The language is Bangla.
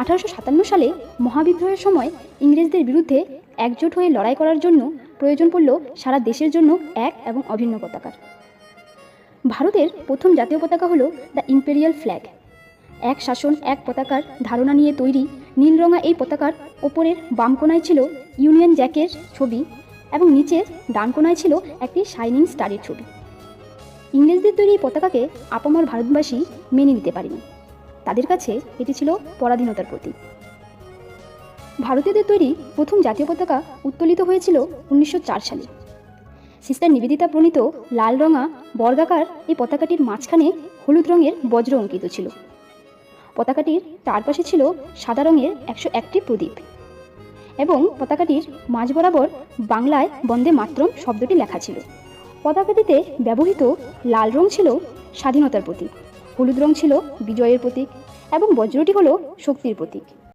আঠারোশো সাতান্ন সালে মহাবিদ্রোহের সময় ইংরেজদের বিরুদ্ধে একজোট হয়ে লড়াই করার জন্য প্রয়োজন পড়ল সারা দেশের জন্য এক এবং অভিন্ন পতাকার। ভারতের প্রথম জাতীয় পতাকা হলো দ্য ইম্পেরিয়াল ফ্ল্যাগ। এক শাসন, এক পতাকার ধারণা নিয়ে তৈরি নীলরঙা এই পতাকার ওপরের বাম কোনায় ছিল ইউনিয়ন জ্যাকের ছবি এবং নিচের ডান কোনায় ছিল একটি শাইনিং স্টারের ছবি। ইংরেজদের তৈরি এই পতাকাকে আপামর ভারতবাসী মেনে নিতে পারেনি। তাদের কাছে এটি ছিল পরাধীনতার প্রতীক। ভারতীয়দের তৈরি প্রথম জাতীয় পতাকা উত্তোলিত হয়েছিল উনিশশো চার সালে। সিস্টার নিবেদিতা প্রণীত লাল রঙা বর্গাকার এই পতাকাটির মাঝখানে হলুদ রঙের বজ্র অঙ্কিত ছিল। পতাকাটির চারপাশে ছিল সাদা রঙের একশো একটি প্রদীপ এবং পতাকাটির মাঝ বরাবর বাংলায় বন্দে মাতরম শব্দটি লেখা ছিল। পতাকাটিতে ব্যবহৃত লাল রং ছিল স্বাধীনতার প্রতীক। হলুদ রং ছিল বিজয়ের প্রতীক এবং বজ্রটি হলো শক্তির প্রতীক।